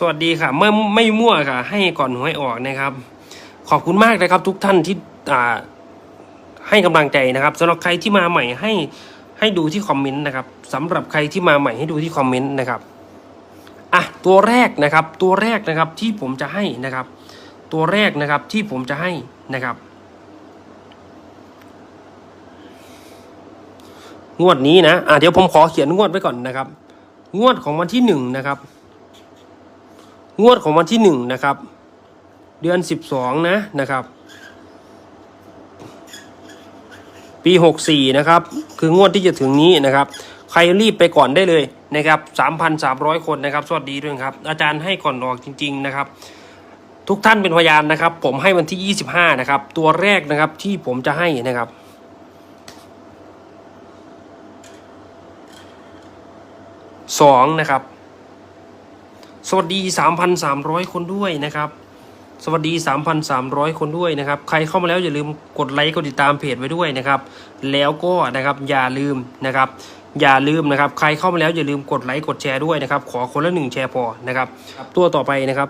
สวัสดีค่ะ เมื่อไม่มั่วค่ะ ให้ก่อนหวยออกนะครับ ขอบคุณมากนะครับ ทุกท่านที่อ่าให้กำลังใจนะครับสำหรับใครที่มาใหม่ให้ให้ดูที่คอมเมนต์นะครับสำหรับใครที่มาใหม่ให้ดูที่คอมเมนต์นะครับอะตัวแรกนะครับ ตัวแรกนะครับที่ผมจะให้นะครับ ตัวแรกนะครับที่ผมจะให้นะครับ งวดนี้นะอะเดี๋ยวผมขอเขียนงวดไว้ก่อนนะครับ งวดของวันที่หนึ่งนะครับ งวดของวันที่หนึ่งนะครับ เดือนสิบสองนะนะครับ ปีหกสี่นะครับ คืองวดที่จะถึงนี้นะครับ ใครรีบไปก่อนได้เลยนะครับสามพันสามร้อยคนนะครับ สวัสดีด้วยครับ อาจารย์ให้ก่อนออกจริง ๆ นะครับทุกท่านเป็นพยานนะครับ ผมให้วันที่ยี่สิบห้านะครับ ตัวแรกนะครับที่ผมจะให้นะครับสองนะครับ สวัสดี 3,300 คนด้วยนะครับ สวัสดี 3,300 คนด้วยนะครับ ใครเข้ามาแล้วอย่าลืมกดไลค์กดติดตามเพจไว้ด้วยนะครับ แล้วก็นะครับอย่าลืมนะครับ อย่าลืมนะครับ ใครเข้ามาแล้วอย่าลืมกดไลค์กดแชร์ด้วยนะครับ ขอคนละหนึ่งแชร์พอนะครับ ตัวต่อไปนะครับ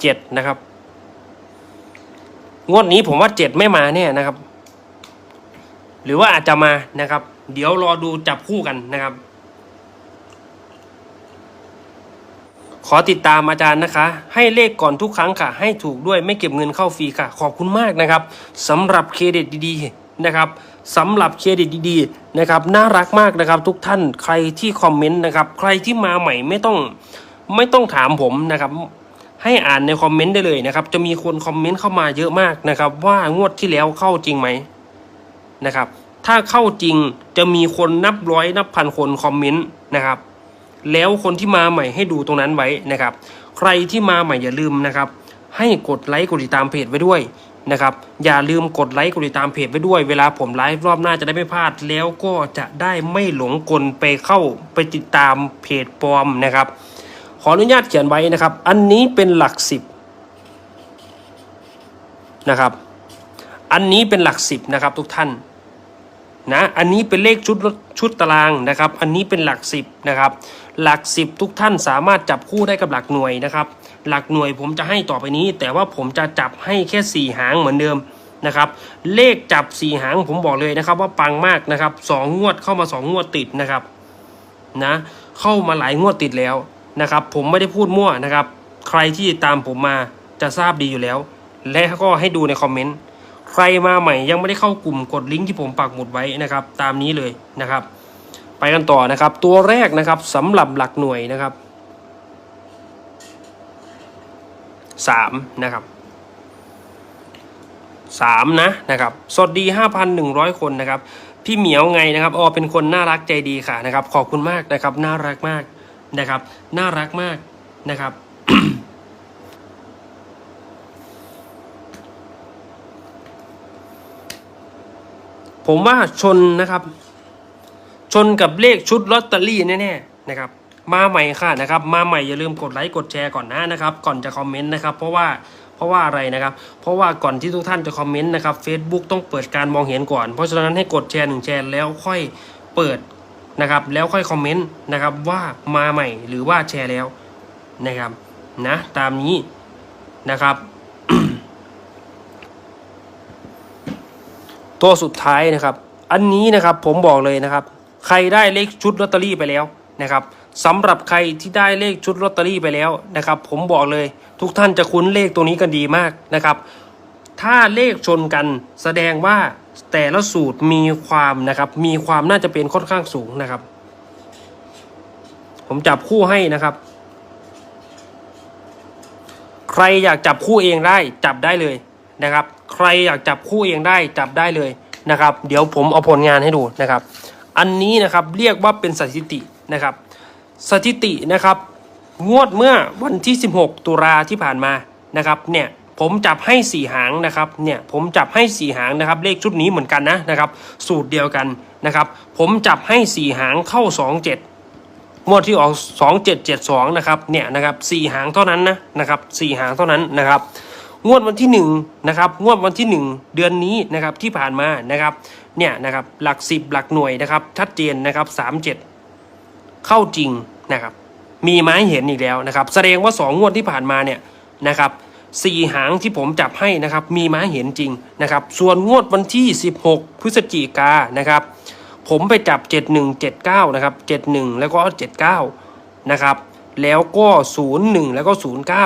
เจ็ดนะครับ งวดนี้ผมว่าเจ็ดไม่มาแน่นะครับ หรือว่าอาจจะมานะครับ เดี๋ยวรอดูจับคู่กันนะครับ ขอติดตามอาจารย์นะคะ ให้เลขก่อนทุกครั้งค่ะ ให้ถูกด้วยไม่เก็บเงินเข้าฟรีค่ะ ขอบคุณมากนะครับสำหรับเครดิตดีๆนะครับสำหรับเครดิตดีๆนะครับน่ารักมากนะครับ ทุกท่านใครที่คอมเมนต์นะครับ ใครที่มาใหม่ไม่ต้องไม่ต้องถามผมนะครับ ให้อ่านในคอมเมนต์ได้เลยนะครับ จะมีคนคอมเมนต์เข้ามาเยอะมากนะครับ ว่างวดที่แล้วเข้าจริงไหมนะครับ ถ้าเข้าจริงจะมีคนนับร้อยนับพันคนคอมเมนต์นะครับ แล้วคนที่มาใหม่ให้ดูตรงนั้นไว้นะครับ ใครที่มาใหม่อย่าลืมนะครับ ให้กดไลค์กดติดตามเพจไว้ด้วยนะครับอย่าลืมกดไลค์กดติดตามเพจไว้ด้วยเวลาผมไลฟ์รอบหน้าจะได้ไม่พลาด แล้วก็จะได้ไม่หลงกลไปเข้าไปติดตามเพจปลอมนะครับ ขออนุญาตเขียนไว้นะครับ อันนี้เป็นหลักสิบนะครับ อันนี้เป็นหลักสิบนะครับทุกท่าน นะอันนี้เป็นเลขชุดชุดตารางนะครับ อันนี้เป็นหลักสิบนะครับหลักสิบทุกท่านสามารถจับคู่ได้กับหลักหน่วยนะครับ หลักหน่วยผมจะให้ต่อไปนี้ แต่ว่าผมจะจับให้แค่สี่หางเหมือนเดิมนะครับ เลขจับสี่หางผมบอกเลยนะครับ ว่าปังมากนะครับสองวดเข้ามาสองงวดติดนะครับนะเข้ามาหลายงวดติดแล้วนะครับ ผมไม่ได้พูดมั่วนะครับ ใครที่ตามผมมาจะทราบดีอยู่แล้ว และก็ให้ดูในคอมเมนต์ ใครมาใหม่ยังไม่ได้เข้ากลุ่มกดลิงก์ที่ผมปักหมุดไว้นะครับ ตามนี้เลยนะครับ ไปกันต่อนะครับ ตัวแรกนะครับสำหรับหลักหน่วยนะครับสามนะครับสามนะนะครับ สวัสดีห้าพันหนึ่งร้อยคนนะครับ พี่เหมียวไงนะครับอ๋อเป็นคนน่ารักใจดีค่ะนะครับ ขอบคุณมากนะครับ น่ารักมากนะครับ น่ารักมากนะครับ ผมว่าชนนะครับ ชนกับเลขชุดลอตเตอรี่แน่ๆนะครับ มาใหม่ค่ะนะครับ มาใหม่อย่าลืมกดไลค์กดแชร์ก่อนนะนะครับ ก่อนจะคอมเมนต์นะครับเพราะว่าเพราะว่าอะไรนะครับ เพราะว่าก่อนที่ทุกท่านจะคอมเมนต์นะครับ Facebook ต้องเปิดการมองเห็นก่อน เพราะฉะนั้นให้กดแชร์หนึ่งแชร์แล้วค่อยเปิดนะครับ แล้วค่อยคอมเมนต์นะครับว่ามาใหม่หรือว่าแชร์แล้วนะครับนะตามนี้นะครับ ตัวสุดท้ายนะครับ อันนี้นะครับผมบอกเลยนะครับ ใครได้เลขชุดลอตเตอรี่ไปแล้วนะครับสำหรับใครที่ได้เลขชุดลอตเตอรี่ไปแล้วนะครับ ผมบอกเลยทุกท่านจะคุ้นเลขตัวนี้กันดีมากนะครับ ถ้าเลขชนกันแสดงว่าแต่ละสูตรมีความนะครับ มีความน่าจะเป็นค่อนข้างสูงนะครับ ผมจับคู่ให้นะครับ ใครอยากจับคู่เองได้จับได้เลยนะครับ ใครอยากจับคู่เองได้จับได้เลย นะครับ เดี๋ยวผมเอาผลงานให้ดูนะครับ อันนี้นะครับเรียกว่าเป็นสถิตินะครับ สถิตินะครับงวดเมื่อวันที่ 16 ตุลาที่ผ่านมานะครับเนี่ยผมจับให้สี่หางนะครับเนี่ยผมจับให้สี่หางนะครับเลขชุดนี้เหมือนกันนะนะครับ สูตรเดียวกันนะครับ ผมจับให้สี่หางเข้า 27งวดที่ออก 2772 นะครับ เนี่ยนะครับสี่หางเท่านั้นนะ นะครับสี่หางเท่านั้นนะครับ งวดวันที่หนึ่งนะครับ งวดวันที่หนึ่งเดือนนี้นะครับที่ผ่านมานะครับเนี่ยนะครับหลักสิบหลักหน่วยนะครับ ชัดเจนนะครับสามเจ็ดเข้าจริงนะครับ มีไม้เห็นอีกแล้วนะครับ แสดงว่าสองงวดที่ผ่านมาเนี่ยนะครับสี่หางที่ผมจับให้นะครับ มีไม้เห็นจริงนะครับ ส่วนงวดวันที่ 16 พฤศจิกานะครับ ผมไปจับ 7179 นะครับ 71 แล้วก็ 79 นะครับ แล้วก็ 01 แล้วก็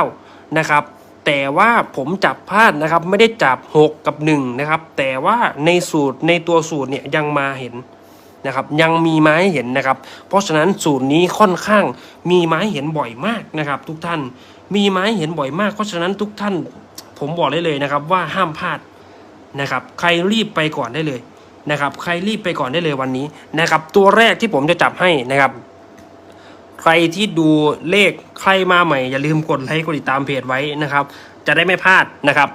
09 นะครับ แต่ว่าผมจับพลาดนะครับ ไม่ได้จับ 6 กับ1นะครับ แต่ว่าในสูตรในตัวสูตรเนี่ยยังมาเห็นนะครับ ยังมีไม้เห็นนะครับ เพราะฉะนั้นสูตรนี้ค่อนข้างมีไม้เห็นบ่อยมากนะครับ ทุกท่านมีไม้เห็นบ่อยมาก เพราะฉะนั้นทุกท่านผมบอกได้เลยนะครับ ว่าห้ามพลาดนะครับ ใครรีบไปก่อนได้เลยนะครับ ใครรีบไปก่อนได้เลยวันนี้นะครับ ตัวแรกที่ผมจะจับให้นะครับ ใครที่ดูเลขใครมาใหม่ อย่าลืมกดไลค์กดติดตามเพจไว้นะครับ จะได้ไม่พลาดนะครับ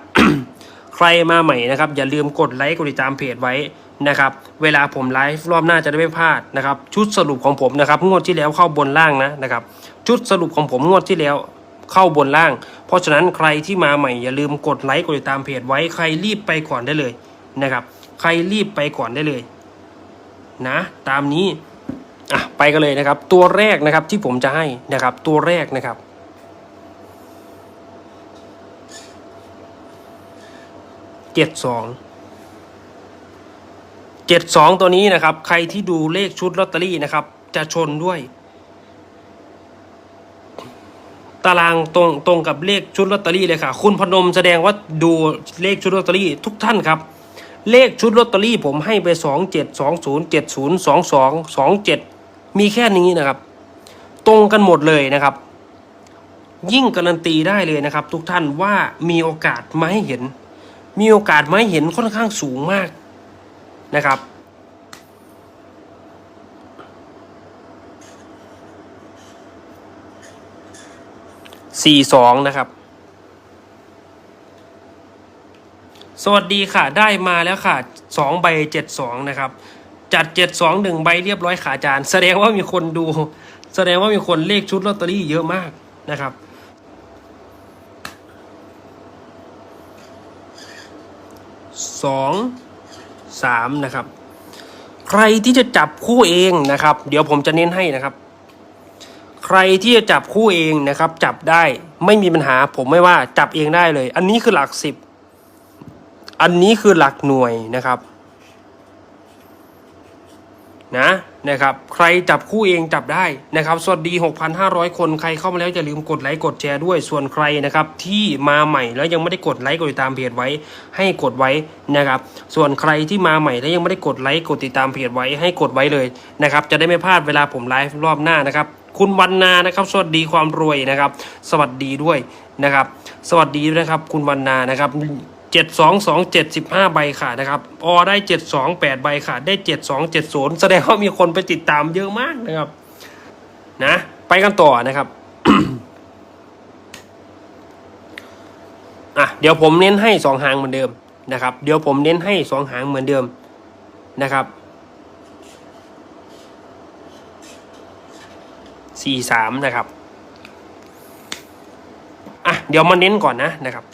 ใครมาใหม่นะครับ อย่าลืมกดไลค์กดติดตามเพจไว้นะครับ เวลาผมไลฟ์รอบหน้าจะได้ไม่พลาดนะครับ ชุดสรุปของผมนะครับงวดที่แล้วเข้าบนล่างนะนะครับ ชุดสรุปของผมงวดที่แล้วเข้าบนล่าง เพราะฉะนั้นใครที่มาใหม่ อย่าลืมกดไลค์กดติดตามเพจไว้ใครรีบไปก่อนได้เลยนะครับ ใครรีบไปก่อนได้เลย นะ ตามนี้ อะไปกันเลยนะครับ ตัวแรกนะครับที่ผมจะให้นะครับ ตัวแรกนะครับ เจ็ดสองเจ็ดสองตัวนี้นะครับ ใครที่ดูเลขชุดลอตเตอรี่นะครับ จะชนด้วย ตารางตรงตรงกับเลขชุดลอตเตอรี่เลยค่ะ คุณพนมแสดงว่าดูเลขชุดลอตเตอรี่ทุกท่านครับเลขชุดลอตเตอรี่ผมให้ไปสองเจ็ดสองศูนย์เจ็ดศูนย์สองสองสองเจ็ด มีแค่นี้นะครับ ตรงกันหมดเลยนะครับ ยิ่งการันตีได้เลยนะครับ ทุกท่านว่ามีโอกาสมาให้เห็น มีโอกาสมาให้เห็นค่อนข้างสูงมากนะครับสี่สองนะครับ สวัสดีค่ะ ได้มาแล้วค่ะสองใบเจ็ดสองนะครับ จัดเจ็ดสองหนึ่งใบเรียบร้อยขาจาน แสดงว่ามีคนดู แสดงว่ามีคนเลขชุดลอตเตอรี่เยอะมากนะครับ สองสามนะครับ ใครที่จะจับคู่เองนะครับ เดี๋ยวผมจะเน้นให้นะครับ ใครที่จะจับคู่เองนะครับ จับได้ไม่มีปัญหา ผมไม่ว่าจับเองได้เลย อันนี้คือหลักสิบอันนี้คือหลักหน่วยนะครับ นะนะครับ ใครจับคู่เองจับได้นะครับ สวัสดี 6,500 คนใครเข้ามาแล้วอย่าลืมกดไลค์กดแชร์ด้วยส่วนใครนะครับที่มาใหม่แล้วยังไม่ได้กดไลค์กดติดตามเพจไว้ ให้กดไว้นะครับ ส่วนใครที่มาใหม่แล้วยังไม่ได้กดไลค์กดติดตามเพจไว้ให้กดไว้เลยนะครับจะได้ไม่พลาดเวลาผมไลฟ์รอบหน้านะครับคุณวันนานะครับ สวัสดีความรวยนะครับ สวัสดีด้วยนะครับ สวัสดีด้วยนะครับ คุณวันนานะครับ เจ็ดสองสองเจ็ดสิบห้าใบค่ะนะครับ ออได้เจ็ดสองแปดใบค่ะได้เจ็ดสองเจ็ดศูนย์แสดงว่ามีคนไปติดตามเยอะมากนะครับ นะ ไปกันต่อนะครับอะเดี๋ยวผมเน้นให้สองหางเหมือนเดิมนะครับ เดี๋ยวผมเน้นให้สองหางเหมือนเดิมนะครับสี่สามนะครับอะเดี๋ยวมาเน้นก่อนนะนะครับ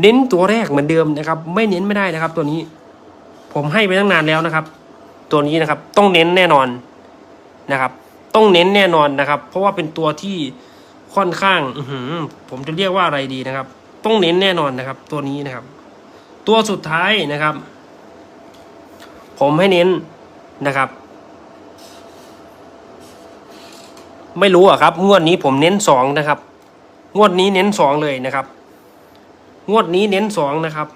เน้นตัวแรกเหมือนเดิมนะครับ ไม่เน้นไม่ได้นะครับ ตัวนี้ ผมให้ไปตั้งนานแล้วนะครับ ตัวนี้นะครับ ต้องเน้นแน่นอนนะครับ ต้องเน้นแน่นอนนะครับ เพราะว่าเป็นตัวที่ค่อนข้างอือหือผมจะเรียกว่าอะไรดีนะครับ ต้องเน้นแน่นอนนะครับ ตัวนี้นะครับ ตัวสุดท้ายนะครับ ผมให้เน้นนะครับ ไม่รู้อะครับ งวดนี้ผมเน้นสองนะครับ งวดนี้เน้นสองเลยนะครับ งวดนี้เน้นสองนะครับ